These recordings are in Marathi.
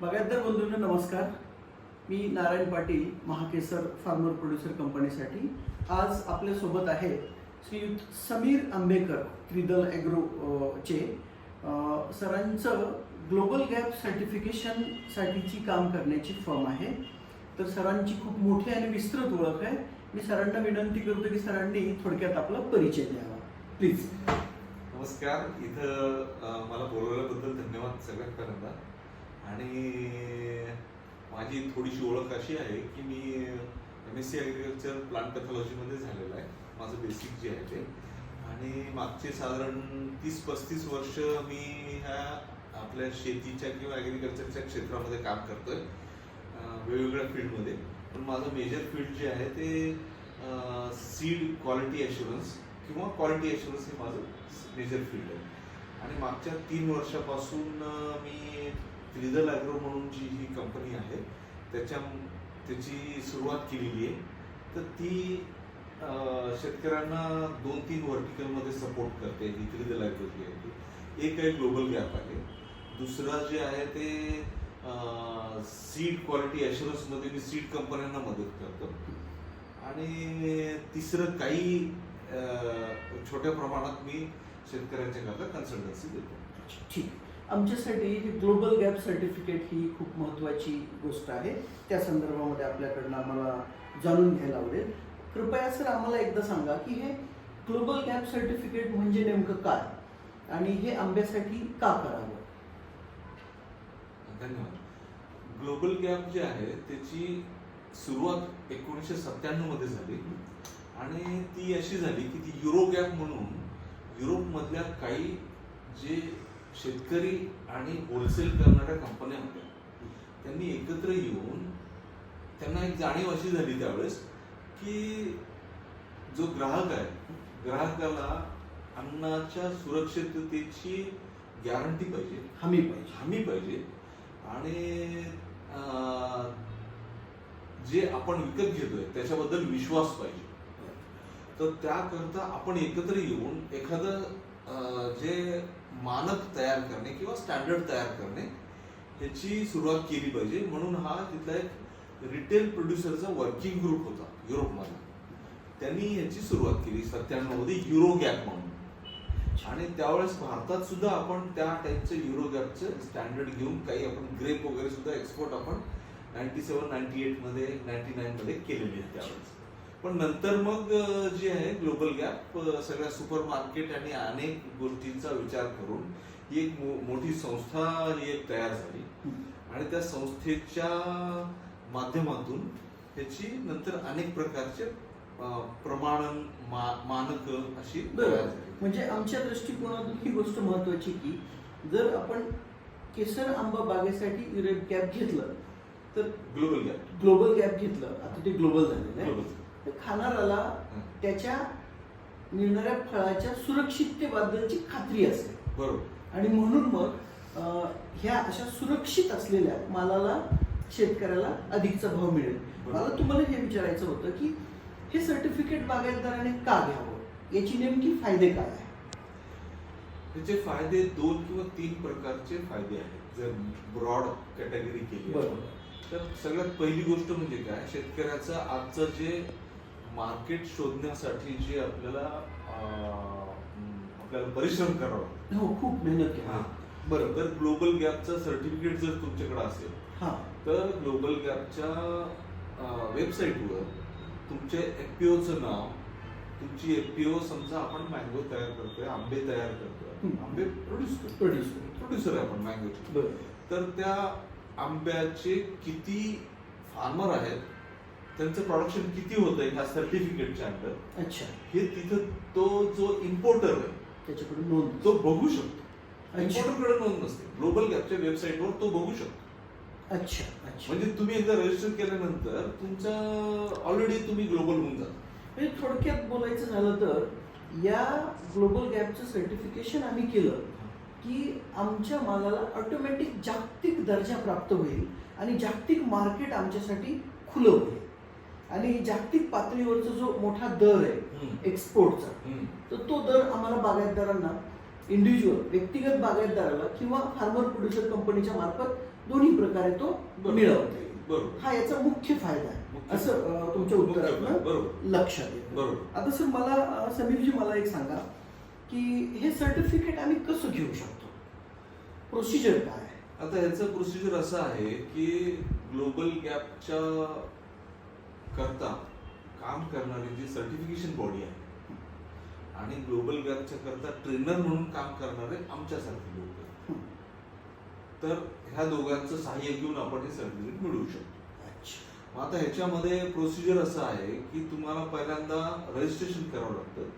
बागायतदार बंधूंना नमस्कार. मी नारायण पाटील महाकेसर फार्मर प्रोड्युसर कंपनीसाठी. आज आपल्यासोबत आहे श्रीयुत समीर आंबेकर त्रिदल ॲग्रो चे. सरांचं ग्लोबल गॅप सर्टिफिकेशनसाठीची काम करण्याची फर्म आहे. तर सरांची खूप मोठी आणि विस्तृत ओळख आहे. मी सरांना विनंती करतो की सरांनी थोडक्यात आपला परिचय द्यावा. प्लीज नमस्कार. इथं मला बोलवल्याबद्दल धन्यवाद सगळ्यात पहिल्यांदा आणि माझी थोडीशी ओळख अशी आहे की मी M S C agriculture plant पॅथॉलॉजीमध्ये झालेलं आहे. माझं बेसिक जे आहे ते. आणि मागचे साधारण तीस पस्तीस वर्ष मी ह्या आपल्या शेतीच्या किंवा ॲग्रिकल्चरच्या क्षेत्रामध्ये काम करतोय आहे वेगवेगळ्या फील्डमध्ये. पण माझं मेजर फील्ड जे आहे ते सीड क्वालिटी ॲश्युरन्स किंवा क्वालिटी ॲश्युरन्स हे माझं मेजर फील्ड आहे. आणि मागच्या तीन वर्षापासून मी त्रिदल ॲग्रो म्हणून जी ही कंपनी आहे त्याच्या त्याची सुरुवात केलेली आहे. तर ती शेतकऱ्यांना दोन तीन व्हर्टिकलमध्ये सपोर्ट करते ही त्रिदल ॲग्रो जी आहे ती. एक आहे ग्लोबल गॅप आहे. दुसरं जे आहे ते सीड क्वालिटी ॲशुरन्समध्ये मी सीड कंपन्यांना मदत करतो. आणि तिसरं काही छोट्या प्रमाणात मी शेतकऱ्यांच्या करता कन्सल्टन्सी देतो. ठीक. आमच्यासाठी हे ग्लोबल गॅप सर्टिफिकेट ही खूप महत्त्वाची गोष्ट आहे. त्या संदर्भामध्ये आपल्याकडनं आम्हाला जाणून घ्यायला आवडेल. कृपया सर आम्हाला एकदा सांगा की हे ग्लोबल गॅप सर्टिफिकेट म्हणजे नेमकं काय? आणि हे आंब्यासाठी का करावं? धन्यवाद. ग्लोबल गॅप जे आहे त्याची सुरुवात एकोणीसशे सत्त्याण्णवमध्ये झाली. आणि ती अशी झाली की ती युरो गॅप म्हणून युरोपमधल्या काही जे शेतकरी आणि होलसेल करणाऱ्या कंपन्या होत्या. त्यांनी एकत्र येऊन त्यांना एक जाणीव अशी झाली त्यावेळेस की जो ग्राहक आहे ग्राहकाला अन्नाच्या सुरक्षिततेची गॅरंटी पाहिजे. हमी पाहिजे. हमी पाहिजे. आणि जे आपण विकत घेतोय त्याच्याबद्दल विश्वास पाहिजे. तर त्याकरता आपण एकत्र येऊन एखादं जे मानक तयार करणे किंवा स्टँडर्ड तयार करणे ह्याची सुरुवात केली पाहिजे. म्हणून हा तिथला एक रिटेल प्रोड्युसरचा वर्किंग ग्रुप होता युरोपमध्ये त्यांनी याची सुरुवात केली सत्त्याण्णवमध्ये युरो गॅप म्हणून. आणि त्यावेळेस भारतात सुद्धा आपण त्या टाईपचं युरो गॅपचं स्टँडर्ड घेऊन काही आपण ग्रेप वगैरे सुद्धा एक्सपोर्ट आपण नाईन्टी सेवन नाईन्टी एटमध्ये नाईन्टी नाईन मध्ये केलेली आहे त्यावेळेस. पण नंतर मग जे आहे ग्लोबल गॅप सगळ्या सुपर मार्केट आणि अनेक गोष्टींचा विचार करून ही एक मोठी संस्था ही एक तयार झाली. आणि त्या संस्थेच्या माध्यमातून त्याची नंतर अनेक प्रकारचे प्रमाणन मा- मानक अशी झाली. म्हणजे आमच्या दृष्टिकोनातून ही गोष्ट महत्वाची की जर आपण केसर आंबा बागेसाठी गॅप घेतलं तर ग्लोबल गॅप. ग्लोबल गॅप घेतलं. आता ते ग्लोबल तर खाणाऱ्याला त्याच्या मिळणाऱ्या फळाच्या सुरक्षिततेबद्दलची खात्री असेल बरोबर. आणि म्हणून मग ह्या अशा सुरक्षित असलेल्या मालाला शेतकऱ्याला अधिकचा भाव मिळेल. मला तुम्हाला हे विचारायचं होतं की हे सर्टिफिकेट बागायतदाराने का घ्यावं? याची नेमकी फायदे काय आहे त्याचे फायदे दोन किंवा तीन प्रकारचे फायदे आहेत. जर ब्रॉड कॅटेगरी केली. तर सगळ्यात पहिली गोष्ट म्हणजे काय? शेतकऱ्याचं आजचं जे मार्केट शोधण्यासाठी जे आपल्याला आपल्याला परिश्रम करावा. हो खूप मेहनत हा. घ्या बरं तर ग्लोबल गॅपचं सर्टिफिकेट जर तुमच्याकडे असेल हा तर ग्लोबल गॅपच्या वेबसाईटवर तुमचे एफपीओचं नाव तुमची एफपीओ समजा आपण मँगो तयार करतोय आंबे तयार करतोय. आंबे प्रोड्यूस करतो प्रोड्यूस प्रोड्युसर आहे आपण मँगोचे तर त्या आंब्याचे किती फार्मर आहेत त्यांचं प्रोडक्शन किती होत आहे ह्या सर्टिफिकेटच्या अंडर? अच्छा. हे तिथं तो जो इम्पोर्टर आहे त्याच्याकडून नोंद तो बघू शकतो. अच्छा. इम्पोर्टरकडे नोंद नसते. ग्लोबल गॅपच्या वेबसाईटवर तो बघू शकतो. अच्छा अच्छा. म्हणजे तुम्ही एकदा रजिस्टर केल्यानंतर तुमचं ऑलरेडी तुम्ही ग्लोबल होऊन जाता. म्हणजे थोडक्यात बोलायचं झालं तर या ग्लोबल गॅपचं सर्टिफिकेशन आम्ही केलं की आमच्या मालाला ऑटोमॅटिक जागतिक दर्जा प्राप्त होईल आणि जागतिक मार्केट आमच्यासाठी खुलं होईल. आणि जागतिक पातळीवरचा जो मोठा दर आहे एक्सपोर्टचा तर तो दर आम्हाला बागायतदारांना इंडिव्हिज्युअल व्यक्तिगत बागायतदाराला किंवा फार्मर प्रोड्युसर कंपनीच्या मार्फत दोन्ही प्रकारे तो. मिळवता येईल. बरोबर. हा याचा मुख्य फायदा आहे. असं तुमच्या बरोबर. लक्षात बरोबर. आता सर मला समीरजी मला एक सांगा की हे सर्टिफिकेट आम्ही कसं घेऊ शकतो? प्रोसिजर काय आता ह्याचं प्रोसिजर असं आहे की ग्लोबल गॅपच्या करता काम करणारी जी सर्टिफिकेशन बॉडी आहे आणि ग्लोबल गॅपच्या करता ट्रेनर म्हणून काम करणारे आमच्यासारखे लोक. तर ह्या दोघांचं सहाय्य घेऊन आपण हे सर्टिफिकेट मिळवू शकतो आता ह्याच्यामध्ये प्रोसिजर असं आहे की तुम्हाला पहिल्यांदा रजिस्ट्रेशन करावं लागतं.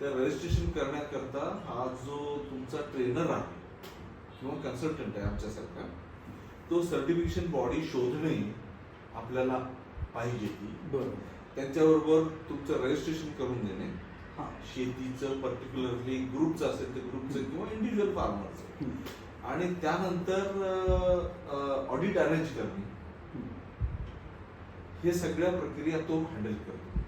त्या रजिस्ट्रेशन करण्याकरता हा जो तुमचा ट्रेनर आहे किंवा कन्सल्टंट आहे आमच्यासारखा तो सर्टिफिकेशन बॉडी शोधणे आपल्याला पाहिजे ती. बरं. त्यांच्याबरोबर तुमचं रजिस्ट्रेशन करून देणे. हां. शेतीचं पर्टिक्युलरली ग्रुपचं असेल तर ग्रुपचं किंवा इंडिव्हिज्युअल फार्मरचं हम्म. आणि त्यानंतर ऑडिट अरेंज करणे. हे सगळ्या प्रक्रिया तो हँडल करतो.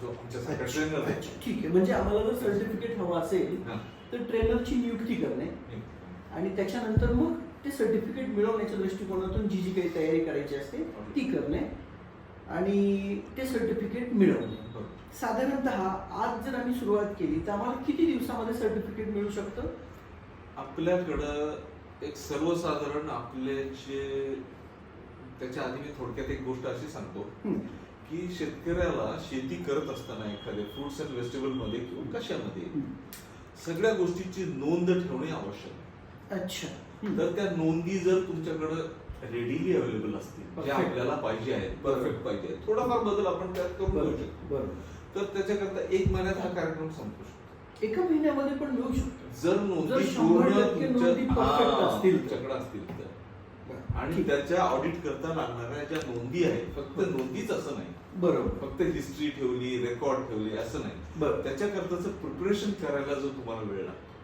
जो आमच्यासारखा अच्छा, ट्रेनर आहे अच्छा, ठीक आहे. म्हणजे आम्हाला जर सर्टिफिकेट हवं असेल हा. तर ट्रेनरची नियुक्ती करणे. आणि त्याच्यानंतर मग ते सर्टिफिकेट मिळवण्याच्या दृष्टिकोनातून जी जी काही तयारी करायची असते ती करणे. आणि ते सर्टिफिकेट मिळवणे. साधारणतः आज जर आम्ही सुरुवात केली तर आम्हाला किती दिवसामध्ये सर्टिफिकेट मिळू शकतं आपल्याकडं एक सर्वसाधारण आपले जे त्याच्या आधी मी थोडक्यात एक गोष्ट अशी सांगतो. की शेतकऱ्याला शेती करत असताना एखाद्या फ्रुट्स अँड व्हेजिटेबलमध्ये किंवा कशामध्ये. सगळ्या गोष्टीची नोंद ठेवणे आवश्यक आहे अच्छा. तर त्या नोंदी जर तुमच्याकडं रेडीली अवेलेबल असतील. जे. आपल्याला पाहिजे आहेत परफेक्ट पाहिजे आहेत थोडाफार बदल आपण त्यात करून घेऊ शकतो. तर त्याच्याकरता एक महिन्यात हा कार्यक्रम संपू शकतो. एका महिन्यामध्ये पण मिळू शकतो. जर नोंदी पूर्ण असतील. तुमच्याकडे असतील तर. आणि. त्याच्या ऑडिट करता लागणाऱ्या ज्या नोंदी आहेत फक्त नोंदीच असं नाही. बरोबर. फक्त हिस्ट्री ठेवली रेकॉर्ड ठेवली असं नाही. बरं. त्याच्याकरताच प्रिपरेशन करायला जो तुम्हाला वेळ लागतो.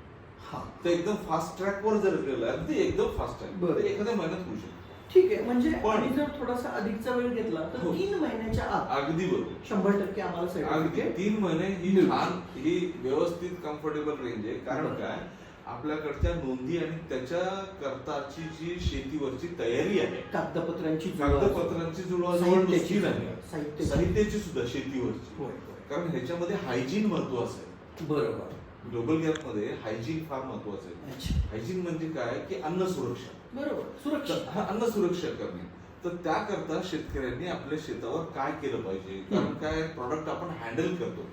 हा तर एकदम फास्ट ट्रॅक वर जर गेलं अगदी एकदम फास्ट आहे बरं. तर एखाद्या महिन्यात होऊ शकतो ठीक आहे म्हणजे पण- आणि जर थोडासा अधिकचा वेळ घेतला तर हो. तीन महिन्याच्या आत अगदी बरोबर शंभर टक्के आम्हाला अगदी सर्टिफिकेट तीन महिने ही मिळू छान ही व्यवस्थित कम्फर्टेबल रेंज आहे कारण बरं. काय आपल्याकडच्या नोंदी आणि त्याच्या करताची जी शेतीवरची तयारी आहे कागदपत्रांची जुळवाजुळव. कागदपत्रांची जुळवाजुळव साहित्याची नुसती नाही. साहित्याची. साहित्याची सुद्धा शेतीवरची होय, होय. कारण ह्याच्यामध्ये हायजीन महत्वाचं आहे बरोबर ग्लोबल गॅपमध्ये हायजीन फार महत्वाचं आहे. हायजीन म्हणजे काय? की अन्न सुरक्षा. बरोबर. हा अन्न सुरक्षा करणे तर त्याकरता शेतकऱ्यांनी आपल्या शेतावर काय केलं पाहिजे? कारण काय? प्रॉडक्ट आपण हँडल करतो.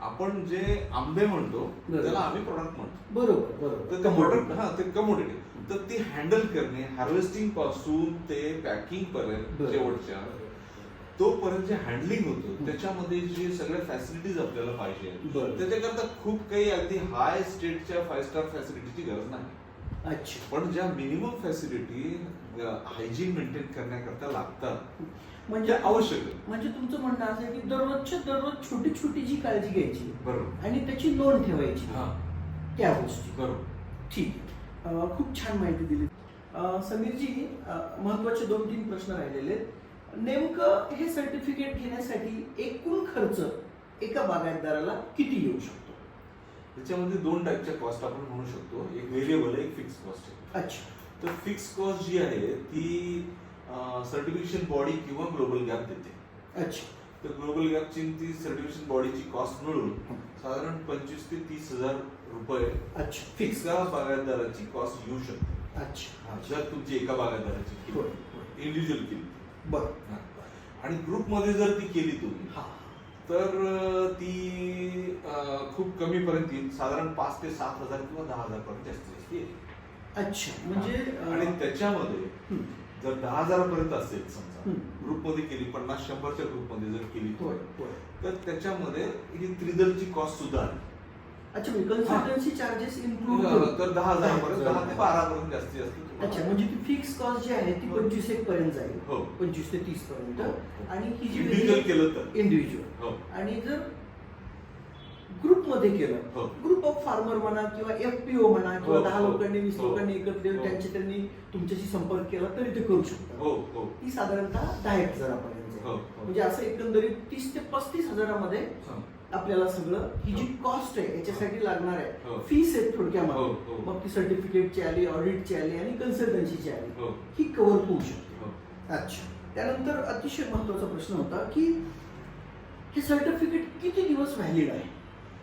आपण जे आंबे म्हणतो. त्याला आम्ही प्रॉडक्ट म्हणतो. बरोबर बरोबर. तर प्रॉडक्ट हा ते कमोडिटी. तर ते हँडल करणे हार्वेस्टिंगपासून ते पॅकिंग पर्यंत बरोबर. तोपर्यंत जे हँडलिंग होतं त्याच्यामध्ये जे सगळ्या फॅसिलिटीज आपल्याला पाहिजे. त्याच्याकरता खूप काही अगदी हाय स्टेटच्या फाईव्ह स्टार फॅसिलिटीची गरज नाही. अच्छा. पण ज्या मिनिमम फॅसिलिटी हायजीन मेंटेन करण्याकरता लागतात म्हणजे आवश्यक म्हणजे तुमचं म्हणणं असं आहे की दररोजच्या दररोज छोटी छोटी जी काळजी घ्यायची बरोबर. आणि त्याची नोंद ठेवायची. हा. त्या गोष्टी. बरोबर. ठीक खूप छान माहिती दिली. समीरजी महत्त्वाचे दोन तीन प्रश्न राहिलेले आहेत. नेमकं हे सर्टिफिकेट घेण्यासाठी एकूण खर्च एका बागायतदाराला किती येऊ शकतो? त्याच्यामध्ये दोन टाईपच्या कॉस्ट आपण म्हणू शकतो. एक व्हेरिएबल आहे एक फिक्स कॉस्ट आहे. अच्छा. तर फिक्स कॉस्ट जी आहे ती सर्टिफिकेशन बॉडी किंवा ग्लोबल गॅप देते. अच्छा. तर ग्लोबल गॅपची ती सर्टिफिकेशन बॉडीची कॉस्ट मिळून साधारण पंचवीस ते तीस हजार रुपये अच्छा. फिक्स बागायतदाराची कॉस्ट येऊ शकते. अच्छा. जर तुमची एका बागायतदाराची. इंडिव्हिज्युअल केली बरं. हा. आणि ग्रुपमध्ये जर ती केली तुम्ही हा. तर ती खूप कमी पर्यंत येईल. साधारण पाच ते सात हजार किंवा दहा हजार पर्यंत जास्तीत जास्त येईल. अच्छा म्हणजे आणि त्याच्यामध्ये जर दहा हजारापर्यंत असेल समजा. ग्रुपमध्ये केली पन्नास शंभरच्या ग्रुपमध्ये जर केली तर त्याच्यामध्ये ही त्रिदलची कॉस्ट सुद्धा आहे. अच्छा म्हणजे कन्सल्टन्सी चार्जेस इन्क्लूड तर दहा हजारापर्यंत दहा ते बारा पर्यंत जास्त तुम्हाला- अच्छा म्हणजे ती फिक्स कॉस्ट जी आहे ती हो. पंचवीस एक पर्यंत जाईल. हो. पंचवीस ते तीस पर्यंत. हो. आणि ही जी इंडिव्हिज्युअल केलं तर. इंडिव्हिज्युअल हो. आणि जर ग्रुपमध्ये केलं हो. ग्रुप ऑफ फार्मर म्हणा किंवा एफ पी ओ म्हणा किंवा दहा लोकांनी वीस लोकांनी एकत्र येऊन. त्यांचे त्यांनी तुमच्याशी संपर्क केला तरी ते करू शकतात हो ती साधारणतः दहा एक हजारापर्यंत म्हणजे असं एकंदरीत तीस ते पस्तीस हजारामध्ये. आपल्याला सगळं ही जी कॉस्ट आहे याच्यासाठी लागणार आहे. हो. फीस आहे हो, थोडक्यामध्ये. हो. मग ती सर्टिफिकेटची आली ऑडिटची आली आणि कन्सल्टन्सीची आली. हो. कव्हर होऊ शकते. अच्छा. त्यानंतर अतिशय महत्त्वाचा प्रश्न होता की हे सर्टिफिकेट किती दिवस व्हॅलिड आहे?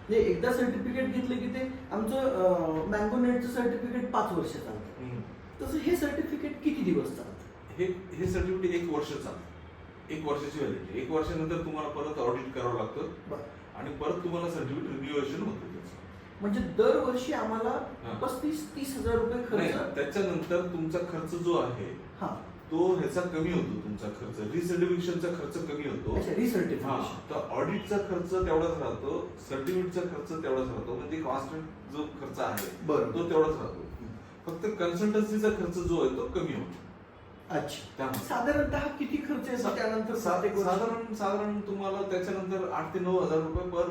म्हणजे एकदा सर्टिफिकेट घेतलं की ते आमचं मँगो नेटचं सर्टिफिकेट पाच वर्ष चालतं. तसं हे सर्टिफिकेट किती दिवस चालतं? हे हे सर्टिफिकेट एक वर्ष चालतं. एक वर्षाची व्हॅलिडिटी एक वर्षानंतर तुम्हाला परत ऑडिट करावं लागतं. आणि परत तुम्हाला सर्टिफिकेट रिन्युएशन होतं त्याचं. म्हणजे दरवर्षी आम्हाला हा. पस्तीस तीस हजार रुपये नाही खर्च त्याच्यानंतर तुमचा खर्च जो आहे हा. तो ह्याचा कमी होतो तुमचा खर्च. रिसर्टिफिकेशनचा खर्च कमी होतो. अच्छा हा रिसर्टिफिकेशन तर ऑडिटचा खर्च तेवढाच राहतो सर्टिफिकेटचा खर्च तेवढाच राहतो. म्हणजे कॉन्स्टंट जो खर्च आहे बरं तो तेवढाच राहतो. फक्त कन्सल्टन्सीचा खर्च जो आहे तो कमी होतो. अच्छा. साधारणतः किती खर्च येतो त्यानंतर सात एक? साधारण साधारण तुम्हाला त्याच्यानंतर आठ ते नऊ हजार रुपये पर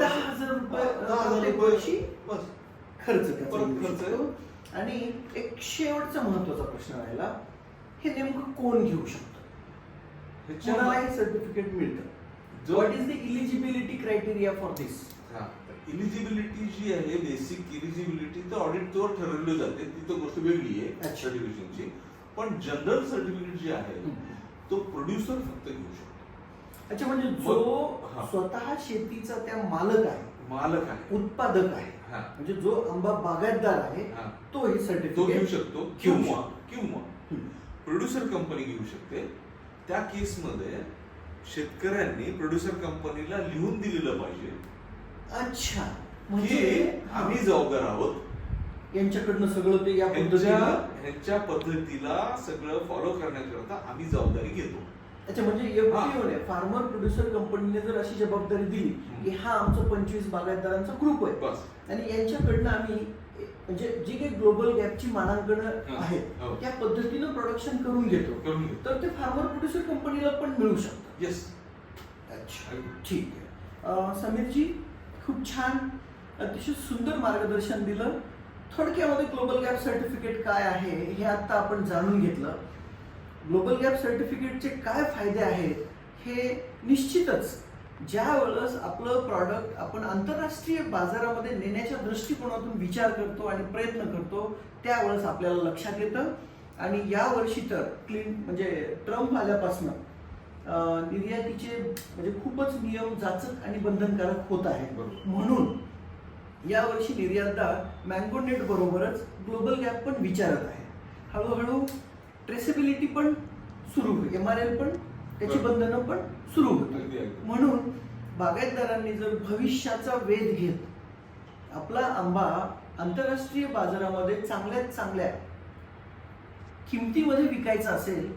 दहा हजार रुपये दहा हजार रुपये बस. खर्च खर्च. आणि एक शेवटचा महत्त्वाचा प्रश्न राहिला हे नेमकं कोण घेऊ शकतं? हे सर्टिफिकेट मिळतं. जो- what is the eligibility criteria for this eligibility जी आहे बेसिक इलिजिबिलिटी तर ऑडिट वर ठरवली जाते. ती तर गोष्ट वेगळी आहे. सर्टिफिकेशनची पण जनरल सर्टिफिकेट जे आहे तो प्रोड्युसर फक्त घेऊ शकतो. अच्छा म्हणजे जो. स्वतः शेतीचा त्या मालक आहे मालक आहे. उत्पादक आहे हा. म्हणजे जो आंबा बागायतदार आहे तो हे घेऊ सर्टिफिकेट शकतो. घेऊ किंवा शकतो. किंवा हम्म. प्रोड्युसर कंपनी घेऊ शकते. त्या केसमध्ये शेतकऱ्यांनी प्रोड्युसर कंपनीला लिहून दिलेलं पाहिजे. अच्छा. की म्हणजे आम्ही जबाबदार आहोत. यांच्याकडनं सगळं ते या ह्यांच्या पद्धतीनं ह्यांच्या पद्धतीला सगळं फॉलो करण्याकरता आम्ही जबाबदारी घेतो. अच्छा म्हणजे ने फार्मर प्रोड्युसर कंपनीने जर अशी जबाबदारी दिली की हा आमचा पंचवीस बागायतदारांचा ग्रुप आहे. बस. आणि यांच्याकडनं आम्ही म्हणजे जी काही ग्लोबल गॅपची मानांकनं. आहेत हो. त्या पद्धतीनं प्रोडक्शन करून घेतो. करून घेतो. तर ते फार्मर प्रोड्युसर कंपनीला पण मिळू शकतं. येस अच्छा ठीक आहे. अं, समीरजी खूप छान अतिशय सुंदर मार्गदर्शन दिलं. थोडक्यामध्ये ग्लोबल गॅप सर्टिफिकेट काय आहे हे आता आपण जाणून घेतलं. ग्लोबल गॅप सर्टिफिकेटचे काय फायदे आहेत हे निश्चितच ज्या वेळेस आपलं प्रॉडक्ट आपण आंतरराष्ट्रीय बाजारामध्ये नेण्याच्या दृष्टिकोनातून विचार करतो आणि प्रयत्न करतो त्यावेळेस आपल्याला लक्षात येतं. आणि या वर्षी तर क्लीन म्हणजे ट्रम्प आल्यापासनं निर्यातीचे म्हणजे खूपच नियम जाचक आणि बंधनकारक होत आहेत. म्हणून यावर्षी निर्यातदार मँगो नेट बरोबरच ग्लोबल गॅप पण विचारत आहे हळूहळू ट्रेसेबिलिटी पण सुरू होईल. एम आर एल पण त्याची. बंधनं पण सुरू होतील. म्हणून बागायतदारांनी जर भविष्याचा वेध घेत आपला आंबा आंतरराष्ट्रीय बाजारामध्ये चांगल्यात चांगल्या किमतीमध्ये विकायचा असेल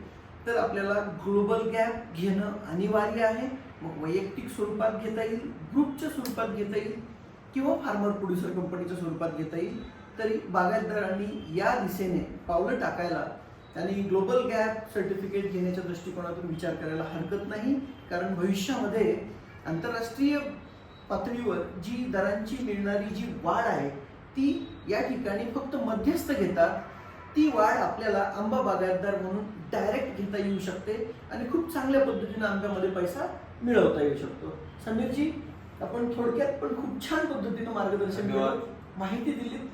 तर आपल्याला ग्लोबल गॅप घेणं अनिवार्य आहे. मग वैयक्तिक स्वरूपात घेता येईल ग्रुपच्या स्वरूपात घेता येईल. किंवा फार्मर प्रोड्युसर कंपनीच्या स्वरूपात घेता येईल. तरी बागायतदारांनी या दिशेने पावलं टाकायला आणि ग्लोबल गॅप सर्टिफिकेट घेण्याच्या दृष्टिकोनातून विचार करायला हरकत नाही. कारण भविष्यामध्ये आंतरराष्ट्रीय पातळीवर जी दरांची मिळणारी जी वाढ आहे ती या ठिकाणी फक्त मध्यस्थ घेतात. ती वाढ आपल्याला आंबा बागायतदार म्हणून डायरेक्ट घेता येऊ शकते आणि खूप चांगल्या पद्धतीनं आंब्यामध्ये पैसा मिळवता येऊ शकतो. समीरजी आपण थोडक्यात पण खूप छान पद्धतीनं मार्गदर्शन धन्यवाद. केलं माहिती दिली.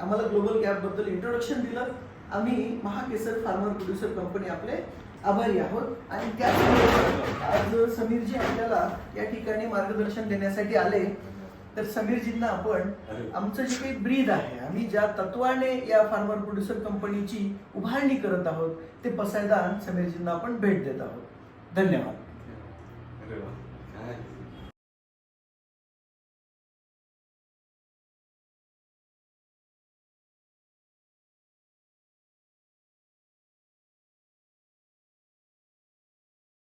आम्हाला ग्लोबल गॅपबद्दल इंट्रोडक्शन दिलं. आम्ही महाकेसर फार्मर प्रोड्युसर कंपनी आपले आभारी आहोत. आणि त्याचबरोबर आज समीरजी आपल्याला या ठिकाणी मार्गदर्शन देण्यासाठी आले. तर समीरजींना आपण. आमचं जे काही ब्रीद आहे आम्ही ज्या तत्वाने या फार्मर प्रोड्युसर कंपनीची उभारणी करत आहोत ते पसायदान समीरजींना आपण भेट देत आहोत. धन्यवाद. वा.